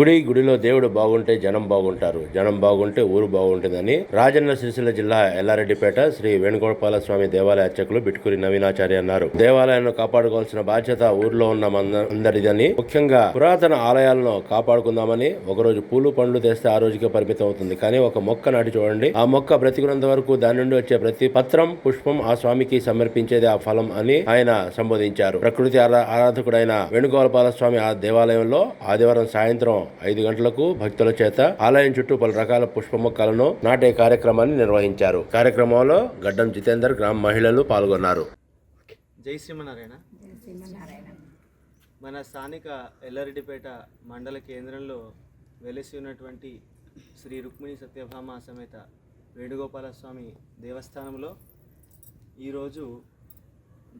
గుడి గుడిలో దేవుడు బాగుంటే జనం బాగుంటారు. జనం బాగుంటే ఊరు బాగుంటుందని రాజన్న సిరిసిల్ల జిల్లా ఎల్లారెడ్డిపేట శ్రీ వేణుగోపాల స్వామి దేవాలయ అర్చకులు బిట్కూరి నవీనాచార్య అన్నారు. దేవాలయాన్ని కాపాడుకోవాల్సిన బాధ్యత ఊర్లో ఉన్న అందరిదని ముఖ్యంగా పురాతన ఆలయాలను కాపాడుకుందామని ఒకరోజు పూలు పండ్లు తెస్తే ఆ రోజుకే పరిమితం అవుతుంది. కానీ ఒక మొక్క నాటి చూడండి. ఆ మొక్క బ్రతికున్నంత వరకు దాని నుండి వచ్చే ప్రతి పత్రం పుష్పం ఆ స్వామికి సమర్పించేది ఆ ఫలం అని ఆయన సంబోధించారు. ప్రకృతి ఆరాధకుడైన వేణుగోపాల స్వామి ఆ దేవాలయంలో ఆదివారం సాయంత్రం ఐదు గంటలకు భక్తుల చేత ఆలయం చుట్టూ పలు రకాల పుష్ప మొక్కలను నాటే కార్యక్రమాన్ని నిర్వహించారు. కార్యక్రమంలో గడ్డం జితేందర్ గ్రామ మహిళలు పాల్గొన్నారు. జై శ్రీమనారాయణ మన స్థానిక ఎల్లారెడ్డిపేట మండల కేంద్రంలో వెలిసి ఉన్నటువంటి శ్రీ రుక్మిణి సత్యభామ సమేత వేణుగోపాల స్వామి దేవస్థానంలో ఈరోజు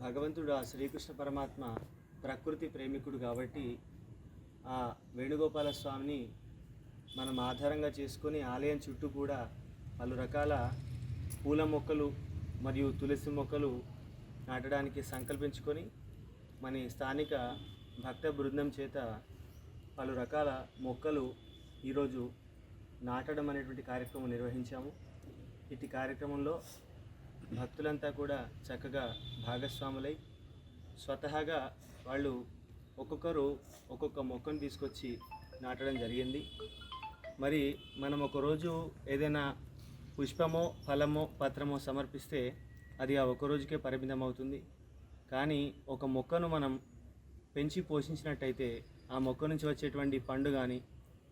భగవంతుడు ఆ శ్రీకృష్ణ పరమాత్మ ప్రకృతి ప్రేమికుడు కాబట్టి ఆ వేణుగోపాల స్వామిని మనం ఆధారంగా చేసుకొని ఆలయం చుట్టూ కూడా పలు రకాల పూల మొక్కలు మరియు తులసి మొక్కలు నాటడానికి సంకల్పించుకొని మన స్థానిక భక్త బృందం చేత పలు రకాల మొక్కలు ఈరోజు నాటడం అనేటువంటి కార్యక్రమం నిర్వహించాము. ఇటు కార్యక్రమంలో భక్తులంతా కూడా చక్కగా భాగస్వాములై స్వతహాగా వాళ్ళు ఒక్కొక్కరు ఒక్కొక్క మొక్కను తీసుకొచ్చి నాటడం జరిగింది. మరి మనం ఒకరోజు ఏదైనా పుష్పమో ఫలమో పత్రమో సమర్పిస్తే అది ఆ ఒకరోజుకే పరిమితం అవుతుంది కానీ ఒక మొక్కను మనం పెంచి పోషించినట్టయితే ఆ మొక్క నుంచి వచ్చేటువంటి పండు కానీ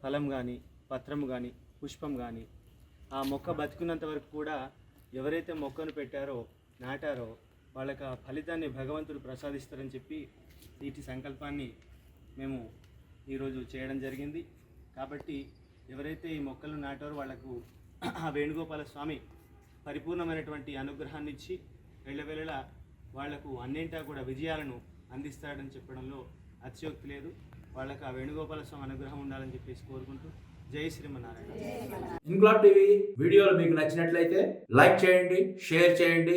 ఫలం కానీ పత్రం కానీ పుష్పం కానీ ఆ మొక్క బతికున్నంత వరకు కూడా ఎవరైతే మొక్కను పెట్టారో నాటారో వాళ్ళకి ఆ ఫలితాన్ని భగవంతుడు ప్రసాదిస్తారని చెప్పి వీటి సంకల్పాన్ని మేము ఈరోజు చేయడం జరిగింది. కాబట్టి ఎవరైతే ఈ మొక్కలు నాటారో వాళ్ళకు ఆ వేణుగోపాల స్వామి పరిపూర్ణమైనటువంటి అనుగ్రహాన్ని ఇచ్చి వెళ్ళవెళ్ళ వాళ్ళకు అన్నింటా కూడా విజయాలను అందిస్తాడని చెప్పడంలో అత్యోక్తి లేదు. వాళ్ళకి ఆ వేణుగోపాల స్వామి అనుగ్రహం ఉండాలని చెప్పేసి కోరుకుంటూ జై శ్రీమన్నారాయణ. ఇంకులాబ్ టీవీ వీడియోలు మీకు నచ్చినట్లయితే లైక్ చేయండి షేర్ చేయండి